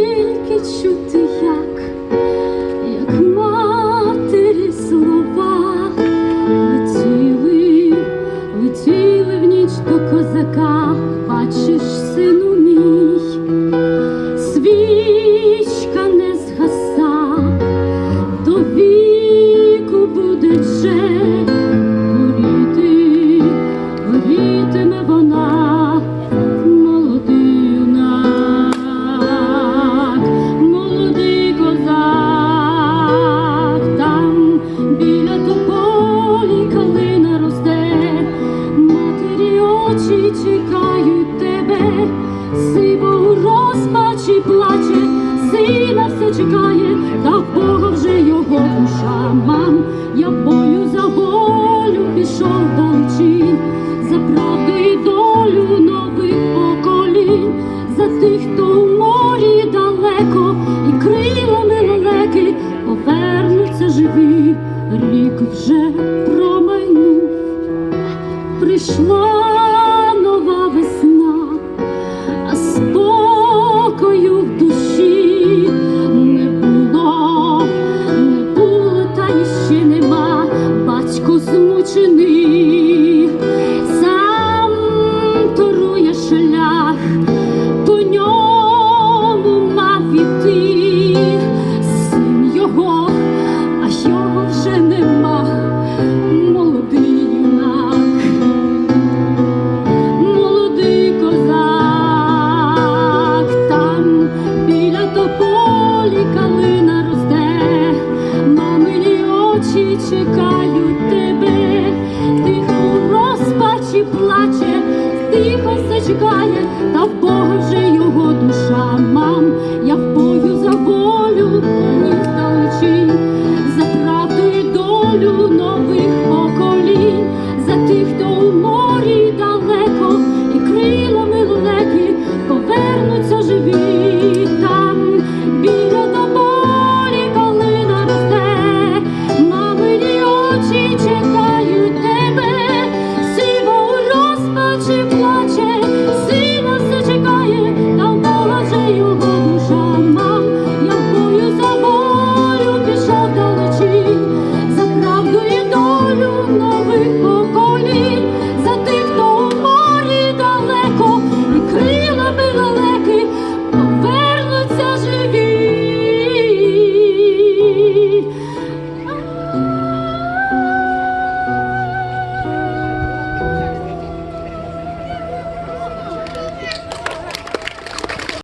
тільки чути, як, як матері слова. Летіли, летіли в ніч до козака, бачиш, сину очі чекають тебе, сиво у розпачі плаче, сина все чекає, та в Бога вже його душа. Мам, я бою за волю пішов далечі, за правду і долю нових поколінь, за тих, хто у морі далеко, і крилами лелеки повернуться живі, рік вже промайнув. Прийшла торує шлях, по ньому мав іти син його, а його вже нема, молодий юнак. Молодий козак, там біля тополі калина росте, мамині очі чекають лихо все чекає, та в Бога вже його душа мам. Я впою за волю, ні далечі, за правду і долю.